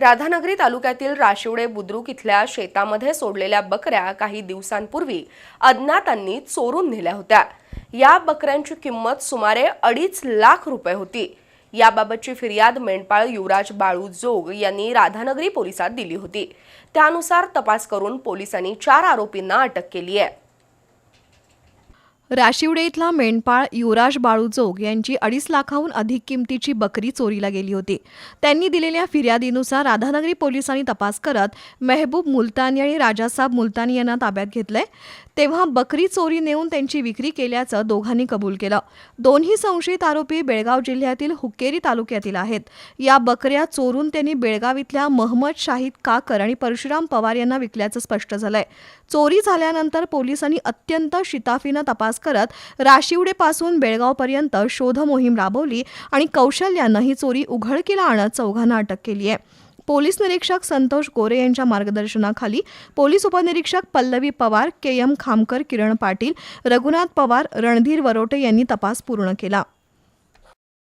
राधानगरी तालुक्यातील राशिवडे बुद्रुक इथल्या शेतामध्ये सोडलेल्या बकऱ्या काही दिवसांपूर्वी अज्ञातांनी चोरून नेल्या होत्या. या बकऱ्यांची किंमत सुमारे अडीच लाख रुपये होती. याबाबतची फिर्याद मेंढपाळ युवराज बाळू जोग यांनी राधानगरी पोलिसात दिली होती. त्यानुसार तपास करून पोलिसांनी चार आरोपींना अटक केली आहे. राशिवडे इथला मेंढपाळ युवराज बाळूचोग यांची अडीच लाखाहून अधिक किमतीची बकरी चोरीला गेली होती. त्यांनी दिलेल्या फिर्यादीनुसार राधानगरी पोलिसांनी तपास करत मेहबूब मुलतानी आणि राजासाब मुलतानी यांना ताब्यात घेतलंय. तेव्हा बकरी चोरी नेऊन त्यांची विक्री केल्याचं दोघांनी कबूल केलं. दोन्ही संशयित आरोपी बेळगाव जिल्ह्यातील हुक्केरी तालुक्यातील आहेत. या बकऱ्या चोरून त्यांनी बेळगाव इथल्या महमद शाहिद काकर आणि परशुराम पवार यांना विकल्याचं स्पष्ट झालंय. चोरी झाल्यानंतर पोलिसांनी अत्यंत शिताफीनं तपास करत राशिवडेपासून बेळगावपर्यंत शोध मोहीम राबवली आणि कौशल्यानं ही चोरी उघडकीला आणत चौघांना अटक केली आहे. पोलीस निरीक्षक संतोष गोरे यांच्या मार्गदर्शनाखाली पोलीस उपनिरीक्षक पल्लवी पवार के एम खामकर किरण पाटील रघुनाथ पवार रणधीर वरोटे यांनी तपास पूर्ण केला.